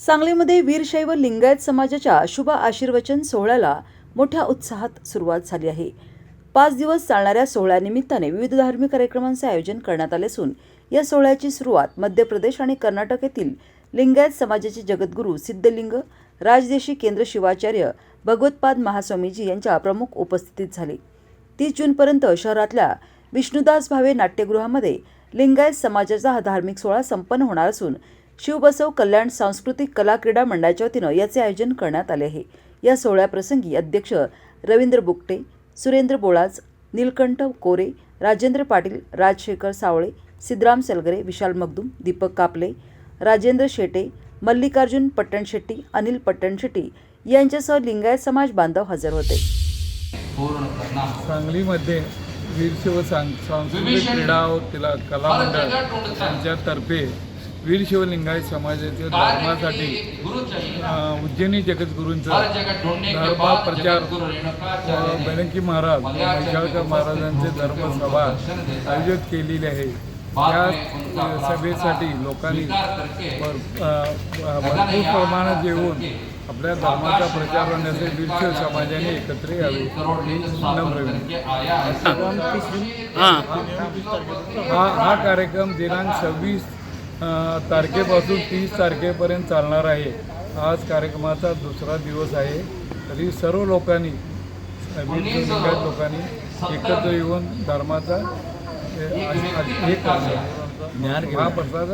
सांगलीमध्ये वीरशैव लिंगायत समाजाच्या शुभ आशीर्वचन सोहळ्याला मोठ्या उत्साहात सुरुवात झाली आहे. पाच दिवस चालणाऱ्या सोहळ्यानिमित्ताने विविध धार्मिक कार्यक्रमांचे आयोजन करण्यात आले असून या सोहळ्याची सुरुवात मध्य प्रदेश आणि कर्नाटक येथील लिंगायत समाजाचे जगद्गुरू सिद्धलिंग राजदेशी केंद्र शिवाचार्य भगवतपाद महास्वामीजी यांच्या प्रमुख उपस्थितीत झाली. तीस जूनपर्यंत शहरातल्या विष्णुदास भावे नाट्यगृहामध्ये लिंगायत समाजाचा हा धार्मिक सोहळा संपन्न होणार असून शिवबसव कल्याण सांस्कृतिक कला क्रीडा मंडळाच्या वतीनं याचे आयोजन करण्यात आले आहे. या सोहळ्याप्रसंगी अध्यक्ष रवींद्र बुकटे सुरेंद्र बोळाज नीलकंठ कोरे राजेंद्र पाटील राजशेखर सावळे सिद्धराम सलगरे विशाल मगदूम दीपक कापले राजेंद्र शेटे मल्लिकार्जुन पट्टणशेट्टी अनिल पट्टणशेट्टी यांच्यासह लिंगायत समाज बांधव हजर होते. सांगलीमध्ये वीरशिव सांग सांस्कृतिक क्रीडा व तिला कला मंडळ यांच्यातर्फे वीरशिव लिंगायत समाजाच्या धर्मासाठी उज्जैनी जगद्गुरूंचं धर्म बाद प्रचार बेनकी महाराज व मैशाळकर महाराजांचे धर्मसभा आयोजित केलेली आहे. या सभेसाठी लोकांनी भरपूर प्रमाणात येऊन आपल्या धर्माचा प्रचार करण्यासाठी वीरशिव समाजाने एकत्र यावे. करोड़ लिंग स्थापन करके आया है. हा हा कार्यक्रम दिनांक सव्वीस तारखेपासून तीस तारखेपर्यंत चालणार आहे. आज कार्यक्रमाचा दुसरा दिवस आहे. तरी सर्व लोकांनी लिंगायत लोकांनी एकत्र येऊन धर्माचा हे महाप्रसाद